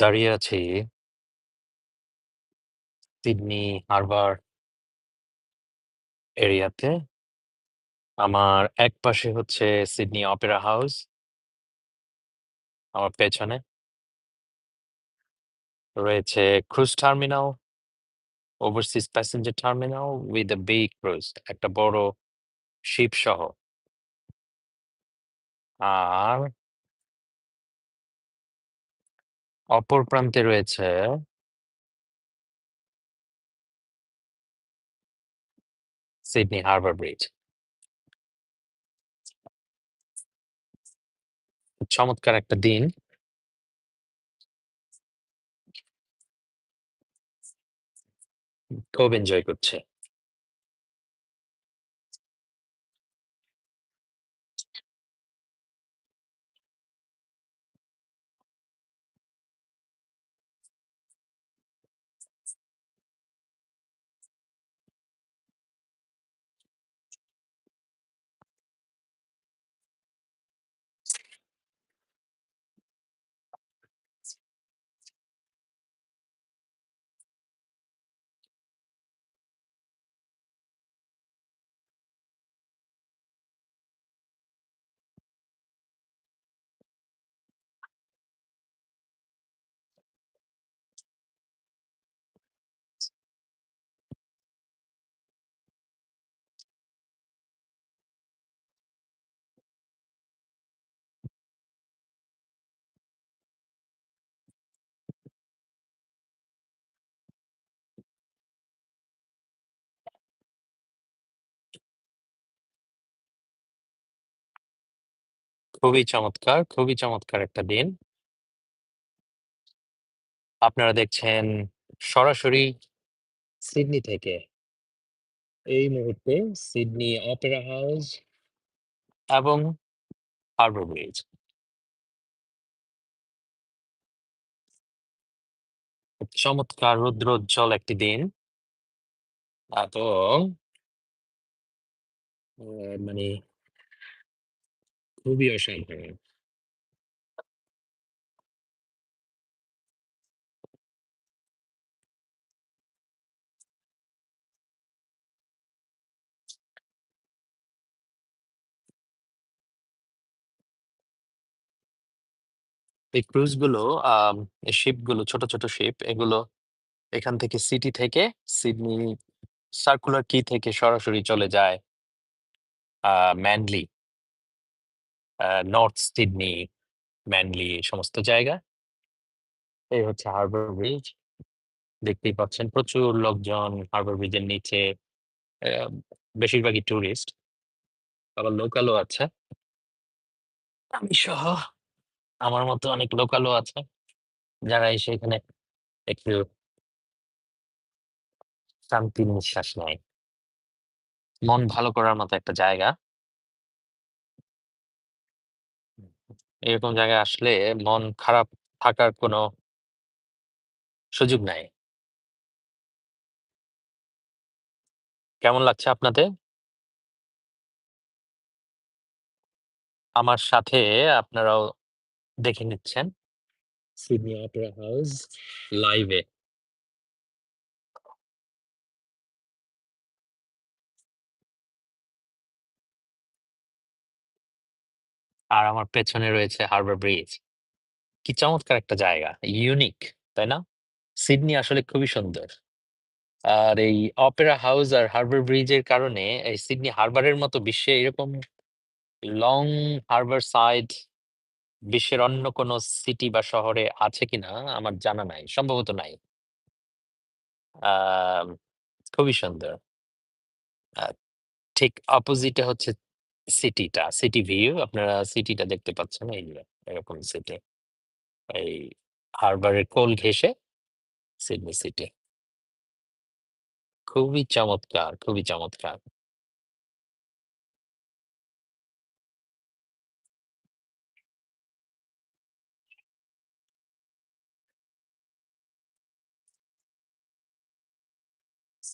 দাঁড়িয়ে আছি সিডনি হারবার এরিয়াতে। আমার একপাশে হচ্ছে সিডনি অপেরা হাউস। আমার পেছনে রয়েছে cruise terminal, overseas passenger terminal with a big cruise একটা বড় শিপ সহ। আর অপর প্রান্তে রয়েছে সিডনি হারবার ব্রিজ। চমৎকার একটা দিন। খুব এনজয় করছি। খুবই চমৎকার, খুবই চমৎকার একটা দিন। আপনারা দেখছেন সরাসরি সিডনি থেকে। এই মুহূর্তে সিডনি অপেরা হাউস এবং হারবার ব্রিজ। চমৎকার রৌদ্রোজ্জ্বল একটি দিন। আ মানে খুবই অসাধারণ। এই ক্রুজগুলো আম শিপগুলো ছোট, ছোট শিপ এগুলো এখান থেকে সিটি থেকে সিডনি সার্কুলার কি থেকে সরাসরি চলে যায় আ ম্যানলি। আ নর্থ সিডনি, ম্যানলি সমস্ত জায়গা। এই হচ্ছে হারবার ব্রিজ। দেখতেই পাচ্ছেন প্রচুর লোকজন হারবার ব্রিজের নিচে। বেশিরভাগই টুরিস্ট। আবার লোকালও আছে। আমি সহ আমার মতো অনেক লোকালও আছে। যারা এসে এখানে একটু শান্তির নিঃশ্বাস নেয়। মন ভালো করার মতো একটা জায়গা। এরকম জায়গায় আসলে মন খারাপ থাকার কোনো সুযোগ নাই। কেমন লাগছে আপনাদের? আমার সাথে আপনারাও দেখে নিচ্ছেন। সিডনি অপেরা হাউস লাইভে। আর আমার পেছনে রয়েছে হারবার ব্রিজ। কি চমৎকার একটা জায়গা। ইউনিক, তাই না? সিডনি আসলে খুবই সুন্দর। আর এই অপেরা হাউস আর হারবার ব্রিজের কারণে এই সিডনি হারবারের মতো বিশ্বে এরকম লং হারবার সাইড বিশ্বের অন্য কোনো সিটি বা শহরে আছে কিনা আমার জানা নাই। সম্ভবত নাই। আম খুবই সুন্দর। আ ঠিক অপোজিটে হচ্ছে সিটিটা, সিটি ভিউ। আপনারা সিটিটা দেখতে পাচ্ছেন এই যে এরকম সিটি। এই হারবারের কোল ঘেঁষে সিডনি সিটি। খুবই চমৎকার, খুবই চমৎকার।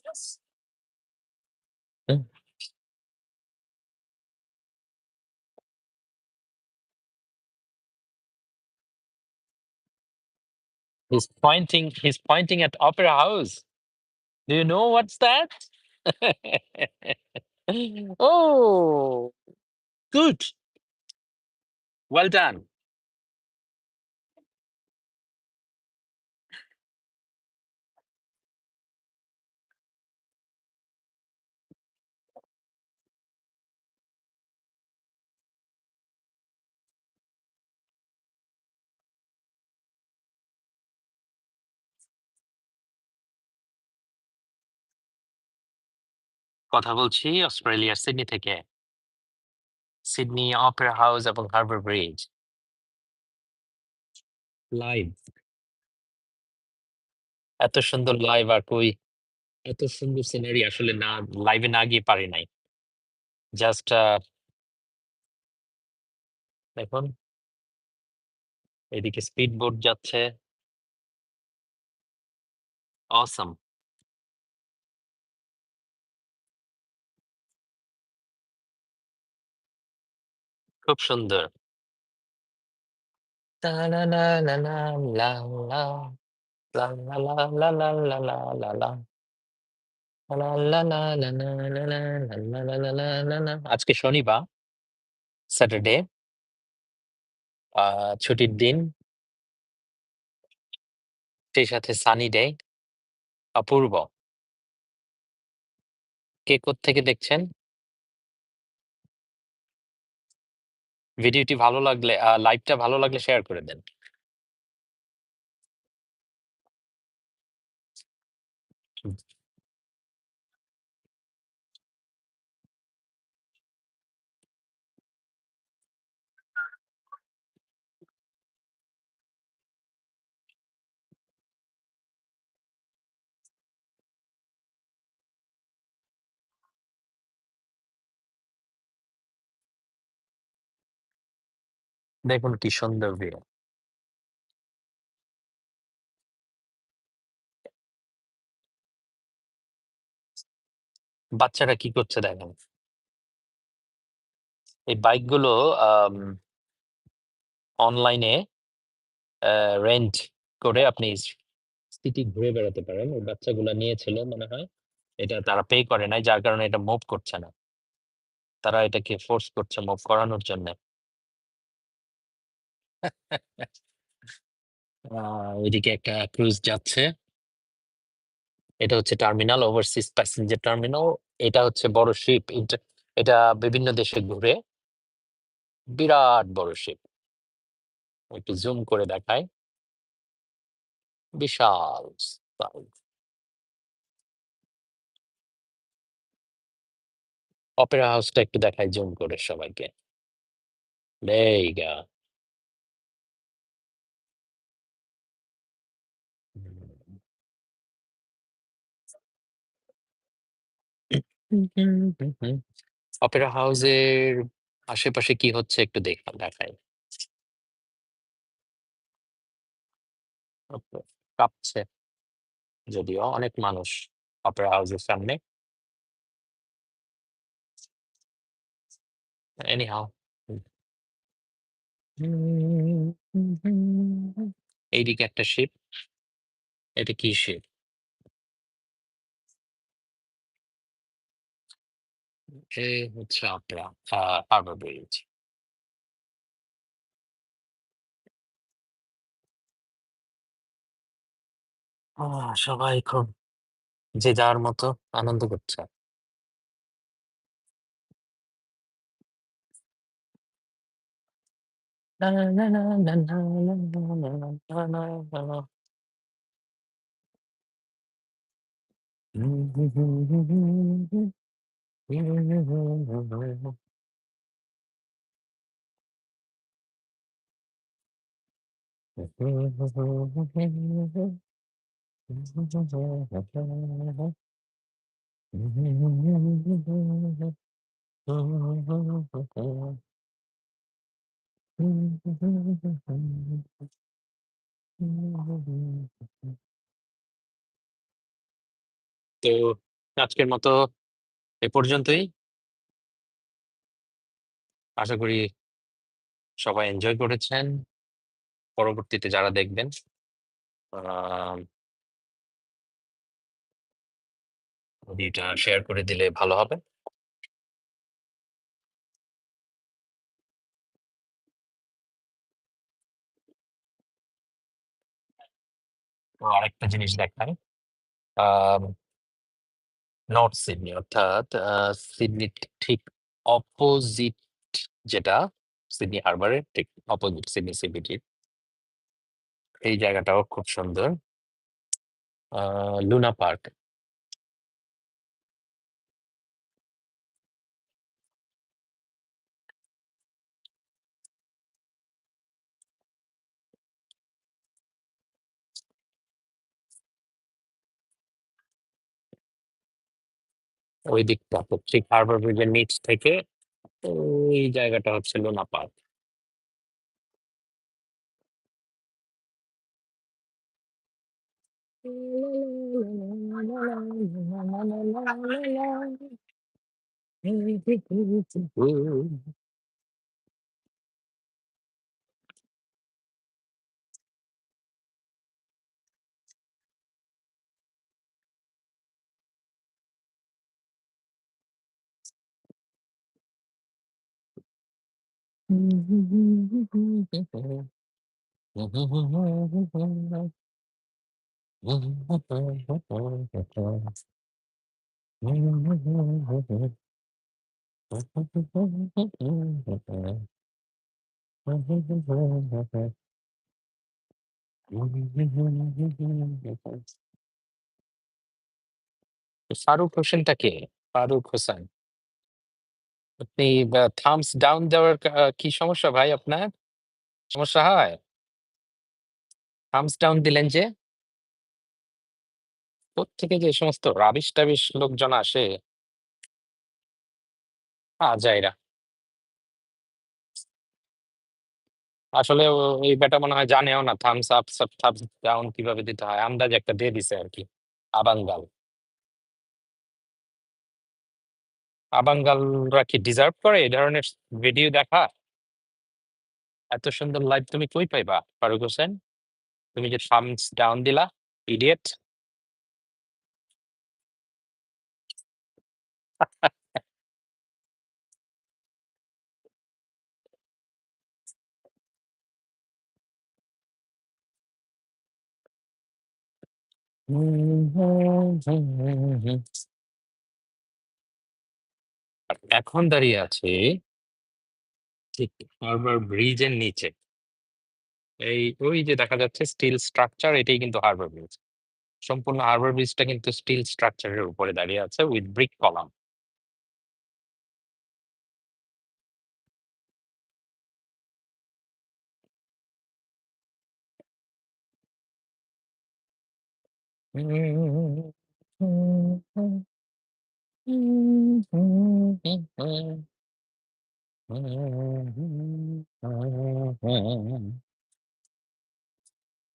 হুম। He's pointing. He's pointing at Opera House. Do you know what's that? oh, good. Well done. কথা বলছি অস্ট্রেলিয়ার সিডনি থেকে। সিডনি অপেরা হাউস এবং হারবার ব্রিজ। লাইভ। এত সুন্দর লাইভ আর কই এত সুন্দর সিনারি আসলে না লাইভে না গিয়ে পারি নাই। জাস্ট দেখুন। এদিকে স্পিড বোট যাচ্ছে। অসম। খুব সুন্দর। আজকে শনিবার স্যাটারডে আহ ছুটির দিন। সেই সাথে সানি ডে অপূর্ব। কে থেকে দেখছেন? ভিডিওটি ভালো লাগলে লাইভটা ভালো লাগলে শেয়ার করে দেন। দেখুন কি সুন্দর ভিউ বাচ্চারা কি করছে দেখেন? এই বাইকগুলো অনলাইনে রেন্ট করে আপনি সিটি ঘুরে বেড়াতে পারেন। ওই বাচ্চাগুলা নিয়েছিল মনে হয়, এটা তারা পে করে নাই, যার কারণে এটা মুভ করছে না। তারা এটাকে ফোর্স করছে মুভ করানোর জন্য। ওইদিকে একটা ক্রুজ যাচ্ছে। এটা হচ্ছে টার্মিনাল ওভারসিজ প্যাসেঞ্জার টার্মিনাল এটা হচ্ছে বড় শিপ এটা বিভিন্ন দেশে ঘুরে। বিরাট বড় শিপ একটু জুম করে দেখায় বিশাল অপেরা হাউসটা একটু দেখায় জুম করে সবাইকে। There অপেরা হাউসের আশেপাশে কি হচ্ছে একটু দেখা দেখাই। কাঁপছে। যদিও অনেক মানুষ অপেরা হাউসের সামনে। Anyhow, এইদিকে একটা শিপ এটা কি শিপ এ হচ্ছে ব্রিজ সবাই খুব যে যার মতো আনন্দ করছে la la la la la la la la. তো আজকের মতো এ পর্যন্তই। আশা করি সবাই এনজয় করেছেন। পরবর্তীতে যারা দেখবেন শেয়ার করে দিলে ভালো হবে। আরেকটা জিনিস দেখাই। নর্থ সিডনি অর্থাৎ আহ, সিডনির ঠিক অপোজিট যেটা সিডনি হারবারের ঠিক অপোজিট সিডনি সিবিডির। এই জায়গাটাও খুব সুন্দর। আহ লুনা পার্ক। ওই দিকটা ঠিক হারবার ব্রিজের নিচ থেকে ওই জায়গাটা হচ্ছে লোনা পার্ক। ফারুক হোসেনটা কে? ফারুক হোসেন। আপনি বা থাম্বস ডাউন দেওয়ার কা কি সমস্যা ভাই আপনার? সমস্যা হয়? থাম্বস ডাউন দিলেন যে? কোত্থেকে যে সমস্ত রাবিশ-টাবিশ লোকজন আসে? আজাইরা। আসলে ও, এই ব্যাটা মনে হয় জানেও না থাম্বস আপ সাপ থাম্বস ডাউন কীভাবে দিতে হয়। আন্দাজে একটা দিয়ে দিছে আর আরকি। আবাঙ্গাল। আবাঙ্গালরা কি ডিজার্ভ করে এই ধরনের ভিডিও দেখা? এত সুন্দর লাইভ তুমি কই পাইবা ফারুক হোসেন? তুমি যে থাম্বস ডাউন দিলা, ইডিয়েট। আর এখন দাঁড়িয়ে আছি ঠিক হারবার ব্রিজের নিচে। এই ওই যে দেখা যাচ্ছে স্টিল স্ট্রাকচার, এটাই কিন্তু হারবার ব্রিজ। সম্পূর্ণ হারবার ব্রিজটা কিন্তু স্টিল স্ট্রাকচার এর উপরে দাঁড়িয়ে আছে উইথ ব্রিক কলাম।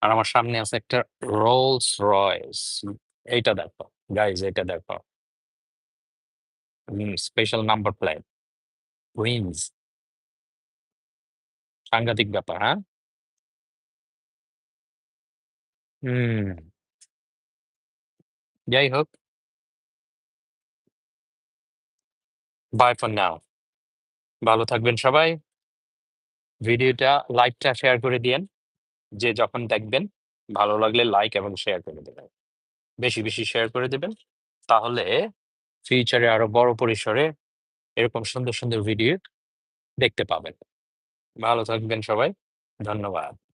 আর আমার সামনে আছে একটা রোলস রয়েস। এইটা দেখো। গাইস এটা দেখো। Special number plate. কুইন্স। সাংঘাতিক ব্যাপার, হ্যাঁ? হুম। যাই হোক। Bye for now. ভালো থাকবেন সবাই। ভিডিওটা লাইকটা শেয়ার করে দিয়েন। যে যখন দেখবেন ভালো লাগলে লাইক এবং শেয়ার করে দেবেন। বেশি, বেশি শেয়ার করে দেবেন তাহলে ফিউচারে আরও বড় পরিসরে এরকম সুন্দর, সুন্দর ভিডিও দেখতে পাবেন। ভালো থাকবেন সবাই। ধন্যবাদ।